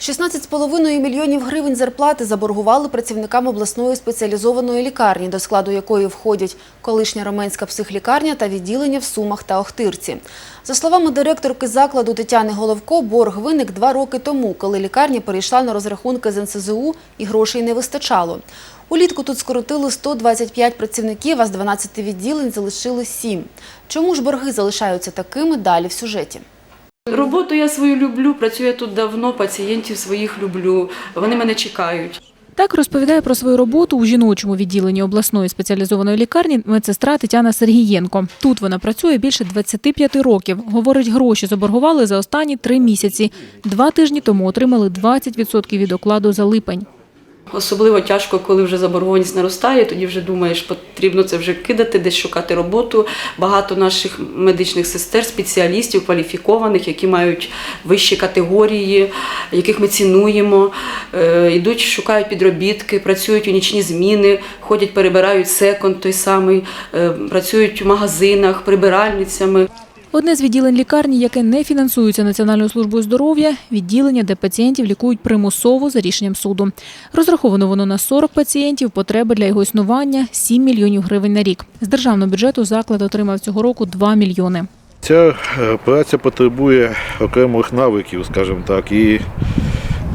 16,5 мільйонів гривень зарплати заборгували працівникам обласної спеціалізованої лікарні, до складу якої входять колишня Роменська психлікарня та відділення в Сумах та Охтирці. За словами директорки закладу Тетяни Головко, борг виник два роки тому, коли лікарня перейшла на розрахунки з НСЗУ і грошей не вистачало. Улітку тут скоротили 125 працівників, а з 12 відділень залишили 7. Чому ж борги залишаються такими далі в сюжеті? Роботу я свою люблю, працюю тут давно, пацієнтів своїх люблю. Вони мене чекають. Так розповідає про свою роботу у жіночому відділенні обласної спеціалізованої лікарні медсестра Тетяна Сергієнко. Тут вона працює більше 25 років. Говорить, гроші заборгували за останні три місяці. Два тижні тому отримали 20% від окладу за липень. Особливо тяжко, коли вже заборгованість наростає, тоді вже думаєш, потрібно це вже кидати, десь шукати роботу. Багато наших медичних сестер, спеціалістів, кваліфікованих, які мають вищі категорії, яких ми цінуємо, е, йдуть, шукають підробітки, працюють у нічні зміни, ходять, перебирають секонд той самий, е, працюють в магазинах, прибиральницями. Одне з відділень лікарні, яке не фінансується Національною службою здоров'я, відділення, де пацієнтів лікують примусово за рішенням суду. Розраховано воно на 40 пацієнтів, потреби для його існування – 7 мільйонів гривень на рік. З державного бюджету заклад отримав цього року 2 мільйони. Ця е, праця потребує окремих навиків, скажімо так, і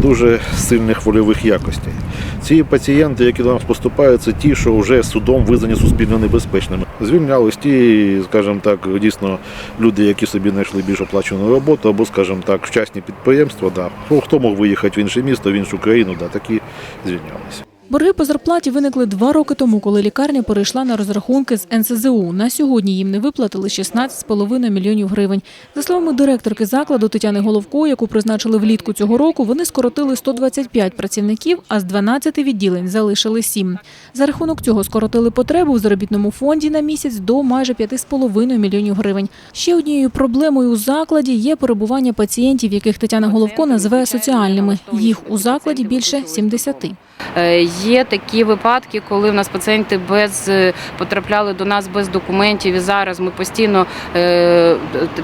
дуже сильних вольових якостей. Ці пацієнти, які до нас поступають, це ті, що вже судом визнані суспільно небезпечними. Звільнялись ті, скажімо так, дійсно люди, які собі знайшли більш оплачену роботу, або, скажімо так, вчасні підприємства. Да. Ну, Хто мог виїхати в інше місто, в іншу країну, да, такі звільнялися. Борги по зарплаті виникли два роки тому, коли лікарня перейшла на розрахунки з НСЗУ. На сьогодні їм не виплатили 16,5 мільйонів гривень. За словами директорки закладу Тетяни Головко, яку призначили влітку цього року, вони скоротили 125 працівників, а з 12 відділень залишили 7. За рахунок цього скоротили потребу в заробітному фонді на місяць до майже 5,5 мільйонів гривень. Ще однією проблемою у закладі є перебування пацієнтів, яких Тетяна Головко називає соціальними. Їх у закладі більше 70. Е, Є такі випадки, коли в нас пацієнти без е, потрапляли до нас без документів. І зараз ми постійно е,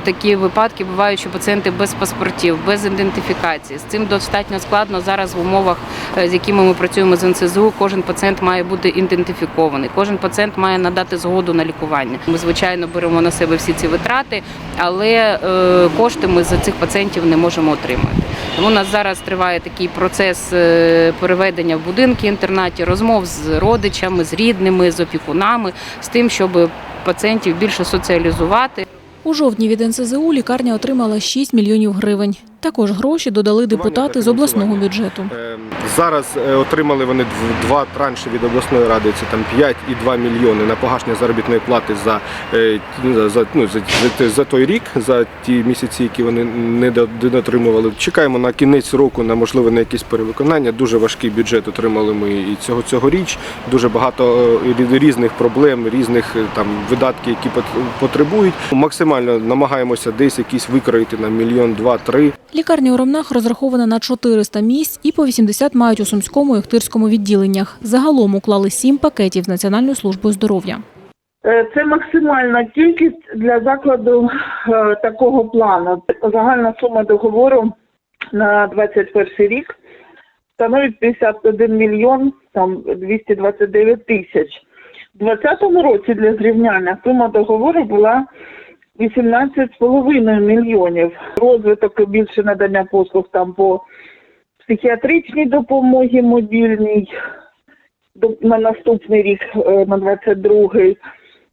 такі випадки бувають, що пацієнти без паспортів, без ідентифікації. З цим достатньо складно зараз в умовах, з якими ми працюємо з НСЗУ. Кожен пацієнт має бути ідентифікований. Кожен пацієнт має надати згоду на лікування. Ми звичайно беремо на себе всі ці витрати, але е, кошти ми за цих пацієнтів не можемо отримати. Тому у нас зараз триває такий процес е, переведення в будинки інтернаті, розмов з родичами, з рідними, з опікунами, з тим, щоб пацієнтів більше соціалізувати. У жовтні від НСЗУ лікарня отримала 6 мільйонів гривень. Також гроші додали депутати з обласного бюджету. Е, Зараз е, отримали вони дв- два транші від обласної ради. Це там 5 і 2 мільйони на погашення заробітної плати за, е, за, ну, за, за, за той рік, за ті місяці, які вони не до- не отримували. Чекаємо на кінець року на можливе на якісь перевиконання. Дуже важкий бюджет отримали ми і цього цьогоріч. Дуже багато е, різних проблем, різних там видатків, які пот- потребують. Максимально намагаємося десь якісь викроїти на мільйон, два-три. Лікарня у Ромнах розрахована на 400 місць і по 80 мають у Сумському і Охтирському відділеннях. Загалом уклали 7 пакетів з Національною службою здоров'я. Е, Це максимальна кількість для закладу е, такого плану. Загальна сума договору на 21 рік становить 51 мільйон там 229 тисяч. У 2020 році для зрівняння сума договору була 18,5 мільйонів. Розвиток і більше надання послуг там по психіатричній допомогі мобільній на наступний рік, е, на 22-й.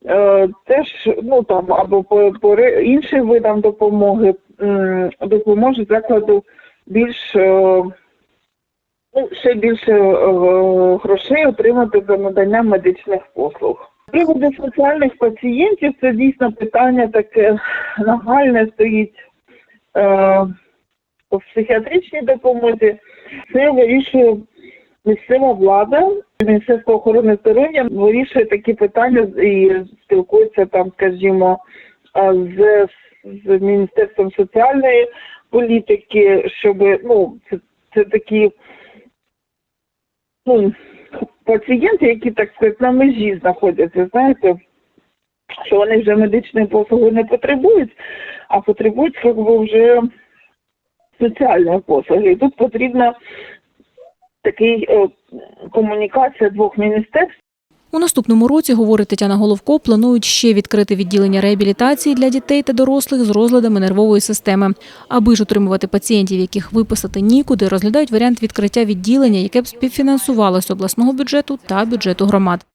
Е, Теж ну там або по, по іншим видам допомоги допоможе закладу більш е, ну, ще більше грошей отримати за надання медичних послуг. З Приводу соціальних пацієнтів це дійсно питання таке нагальне стоїть е, в психіатричній допомозі. Це вирішує місцева влада, Міністерство охорони здоров'я вирішує такі питання і спілкується там, скажімо, з, з Міністерством соціальної політики, щоб ну це, це такі ну, пацієнти, які так сказати на межі знаходяться, знаєте, що вони вже медичної послуги не потребують, а потребують якби вже соціальної послуги. І тут потрібна такий е, комунікація двох міністерств. У наступному році, говорить Тетяна Головко, планують ще відкрити відділення реабілітації для дітей та дорослих з розладами нервової системи. Аби ж утримувати пацієнтів, яких виписати нікуди, розглядають варіант відкриття відділення, яке б співфінансувалося обласного бюджету та бюджету громад.